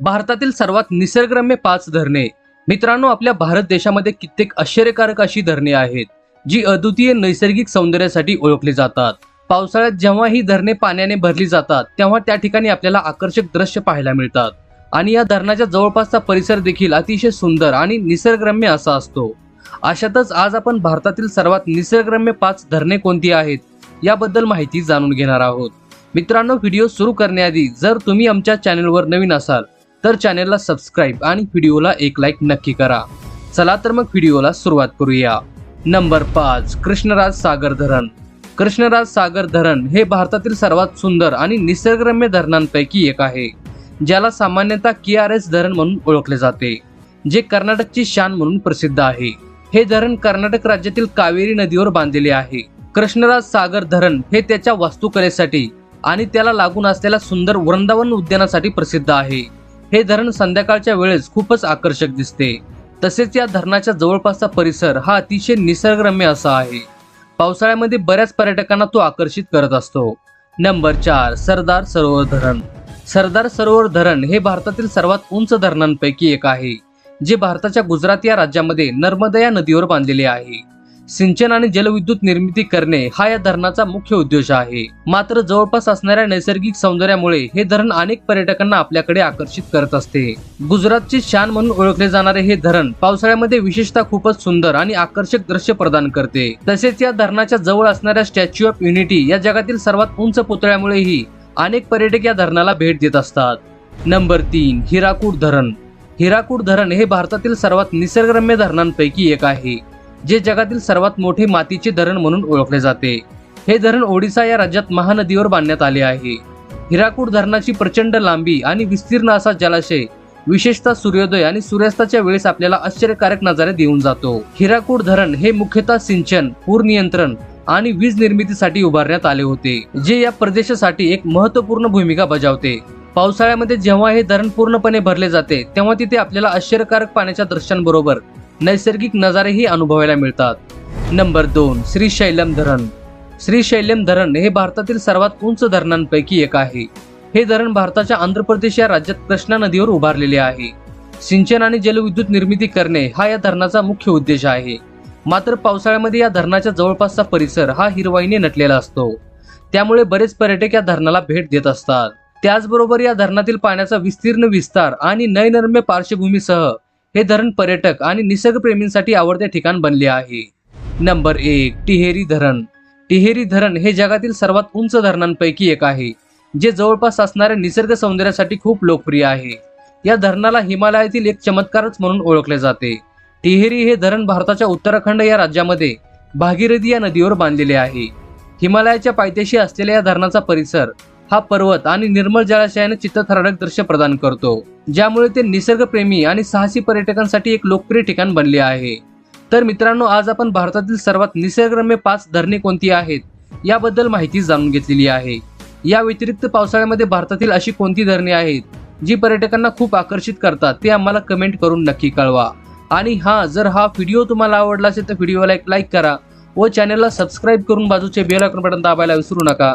भारतातील सर्वात निसर्गरम्य पाच धरणे. मित्रांनो आपल्या भारत देशामध्ये कित्येक आश्चर्यकारक अशी धरणे आहेत जी अद्वितीय नैसर्गिक सौंदर्यासाठी ओळखली जातात. पावसाळ्यात जेव्हा ही धरणे पाण्याने भरली जातात तेव्हा त्या ठिकाणी आपल्याला आकर्षक दृश्य पाहायला मिळतात. आणि या धरणाच्या जवळपासचा परिसर देखील अतिशय सुंदर आणि निसर्गरम्य असा असतो. अशातच आज आपण भारतातील सर्वात निसर्गरम्य पाच धरणे कोणती आहेत याबद्दल माहिती जाणून घेणार आहोत. मित्रांनो व्हिडिओ सुरू करण्याआधी जर तुम्ही आमच्या चॅनलवर नवीन असाल तर चॅनलला सबस्क्राईब आणि व्हिडिओला एक लाईक नक्की करा. चला तर मग व्हिडिओला सुरुवात करूया. नंबर पाच कृष्णराज सागर धरण. कृष्णराज सागर धरण हे भारतातील सर्वात सुंदर आणि निसर्गरम्य धरणांपैकी एक आहे ज्याला सामान्यतः के आर एस धरण म्हणून ओळखले जाते जे कर्नाटकची शान म्हणून प्रसिद्ध आहे. हे धरण कर्नाटक राज्यातील कावेरी नदीवर बांधलेले आहे. कृष्णराज सागर धरण हे त्याच्या वास्तुकलेसाठी आणि त्याला लागून असलेल्या सुंदर वृंदावन उद्यानासाठी प्रसिद्ध आहे. हे धरण संध्याकाळच्या वेळेस खूपच आकर्षक दिसते. तसेच या धरणाच्या जवळपासचा परिसर हा अतिशय निसर्गरम्य असा आहे. पावसाळ्यामध्ये बऱ्याच पर्यटकांना तो आकर्षित करत असतो. नंबर चार सरदार सरोवर धरण. सरदार सरोवर धरण हे भारतातील सर्वात उंच धरणांपैकी एक आहे जे भारताच्या गुजरात या राज्यामध्ये नर्मदा या नदीवर बांधलेले आहे. सिंचन आणि जलविद्युत निर्मिती करणे हा या धरणाचा मुख्य उद्देश आहे. मात्र जवळपास असणाऱ्या नैसर्गिक सौंदर्यामुळे हे धरण अनेक पर्यटकांना आपल्याकडे आकर्षित करत असते. गुजरातचे शान म्हणून ओळखले जाणारे हे धरण पावसाळ्यामध्ये विशेषतः खूपच सुंदर आणि आकर्षक दृश्य प्रदान करते. तसेच या धरणाच्या जवळ असणाऱ्या स्टॅच्यू ऑफ युनिटी या जगातील सर्वात उंच पुतळ्यामुळेही अनेक पर्यटक या धरणाला भेट देत असतात. नंबर तीन हिराकूड धरण. हिराकूड धरण हे भारतातील सर्वात निसर्गरम्य धरणांपैकी एक आहे. जे जगातील सर्वात मोठे मातीचे धरण म्हणून ओळखले जाते. हे धरण ओडिसा या राज्यात महानदीवर बांधण्यात आले आहे. हिराकूड धरणाची प्रचंड लांबी आणि विस्तीर्ण असा जलाशय विशेषतः सूर्योदय आणि सूर्यास्ताच्या वेळेस आपल्याला आश्चर्यकारक नजारे देऊन जातो. हिराकूड धरण हे मुख्यतः सिंचन पूर नियंत्रण आणि वीज निर्मितीसाठी उभारण्यात आले होते जे या प्रदेशासाठी एक महत्त्वपूर्ण भूमिका बजावते. पावसाळ्यामध्ये जेव्हा हे धरण पूर्णपणे भरले जाते तेव्हा तिथे आपल्याला आश्चर्यकारक पाण्याच्या दृश्यांबरोबर नैसर्गिक नजारेही अनुभवायला मिळतात. नंबर दोन श्रीशैलम धरण. श्रीशैलम धरण हे भारतातील सर्वात उंच धरणांपैकी एक आहे. हे धरण भारताच्या आंध्र प्रदेश या राज्यात कृष्णा नदीवर उभारलेले आहे. सिंचन आणि जलविद्युत निर्मिती करणे हा या धरणाचा मुख्य उद्देश आहे. मात्र पावसाळ्यामध्ये या धरणाच्या जवळपासचा परिसर हा हिरवाईने नटलेला असतो. त्यामुळे बरेच पर्यटक या धरणाला भेट देत असतात. त्याचबरोबर या धरणातील पाण्याचा विस्तीर्ण विस्तार आणि नयनरम्य पार्श्वभूमीसह हे धरण पर्यटक आणि निसर्गप्रेमींसाठी आवडते ठिकाण बनले आहे. नंबर एक टिहेरी धरण. टिहेरी धरण हे जगातील सर्वात उंच धरणांपैकी एक आहे जे जवळपास असणाऱ्या निसर्ग सौंदर्यासाठी खूप लोकप्रिय आहे. या धरणाला हिमालयातील एक चमत्कारच म्हणून ओळखले जाते. टिहेरी हे धरण भारताच्या उत्तराखंड या राज्यामध्ये भागीरथी या नदीवर बांधलेले आहे. हिमालयाच्या पायथ्याशी असलेल्या या धरणाचा परिसर हा पर्वत आणि निर्मळ जलाशयाने चित्तथरारक दृश्य प्रदान करतो ज्यामुळे ते निसर्गप्रेमी आणि साहसी पर्यटकांसाठी एक लोकप्रिय ठिकाण बनले आहे. तर मित्रांनो आज आपण भारतातील सर्वात निसर्गरम्य पाच धरणे कोणती आहेत याबद्दल माहिती जाणून घेतलेली आहे. या व्यतिरिक्त पावसाळ्यामध्ये भारतातील अशी कोणती धरणे आहेत जी पर्यटकांना खूप आकर्षित करतात ते आम्हाला कमेंट करून नक्की कळवा. आणि हा जर हा व्हिडिओ तुम्हाला आवडला असेल तर व्हिडिओला एक लाईक करा व चॅनलला सबस्क्राईब करून बाजूचे बेल आयकॉन बटन दाबायला विसरू नका.